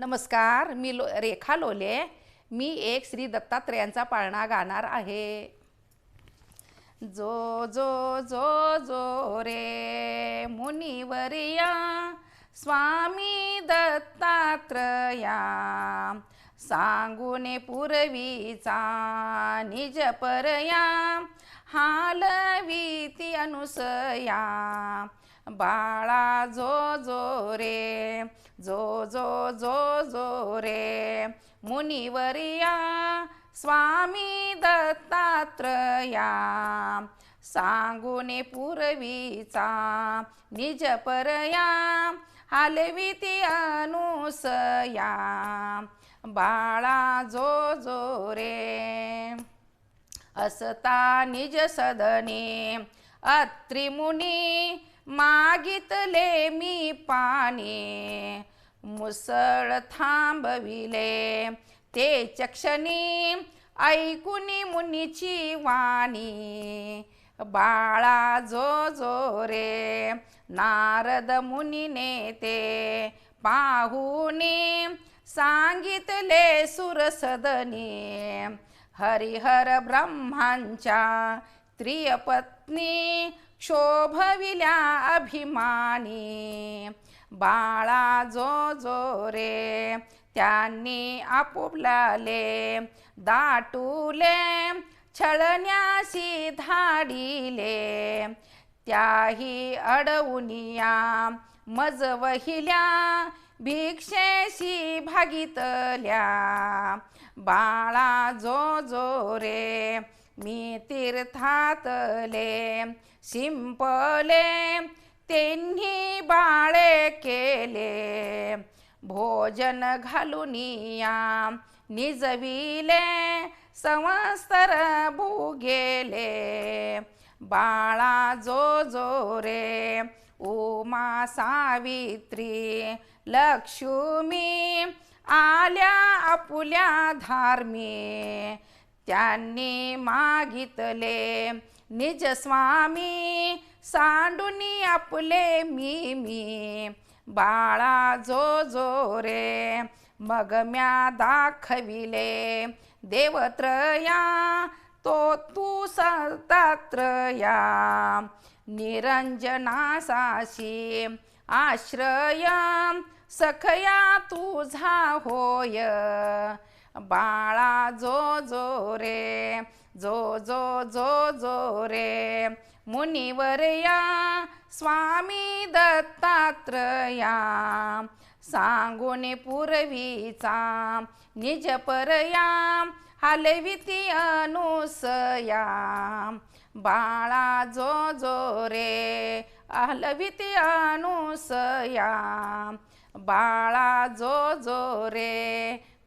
नमस्कार मी लो रेखा लोले. मी एक श्री दत्तात्रेयांचा पाळणा गाणार आहे. जो जो जो जो रे मुनिवर्या स्वामी दत्तात्रया सांगून पुरवीचा निज परया हालवीती अनुसया. बाळा जो जो रे जो जो जो जो रे. मुनिवर्या स्वामी दत्तात्रया. सांगून पुरवीचा निज परया हालविती अनुसया. बाळा जो जो रे. असता निज सदने अत्रिमुनी मागितले मी पाणी. मुसळ थांबविले. ते चक्षणी ऐकुनी मुनीची वाणी. बाळा जो जो रे नारद मुनीने ते पाहुनी सांगितले सुरसदनी हरिहर ब्रह्मांच्या त्रियपत्नी शोभविल्या अभिमानी. बाळा जो जो रे त्यांनी आपुबलाले दाटुले छळण्याशी धाडिले. त्याही अडवुनिया मज वहिल्या भिक्षेशी भागितल्या. बाळा जो जो रे मी तीर्थातले शिंपले त्यांनी बाळे केले. भोजन घालुनिया निजविले संवत्सर भुगेले. बाळा जो जो रे उमा सावित्री लक्ष्मी आल्या आपुल्या धार्मी. त्यांनी मागितले. निज स्वामी सांडुनी आपले मी मी. बाळा जो जो रे मग म्या दाखविले. देवत्रया तो तू सतात्रया निरंजनासाशी आश्रय सखया तुझा होय. बाळा जो जो रे जो जो जो जो रे. मुनिवर्या स्वामी दत्तात्रया. सांगून पूर्वीचा निज परया हलविती अनुसया. बाळा जो जो रे हलविती अनुसया. बाळा जो जो रे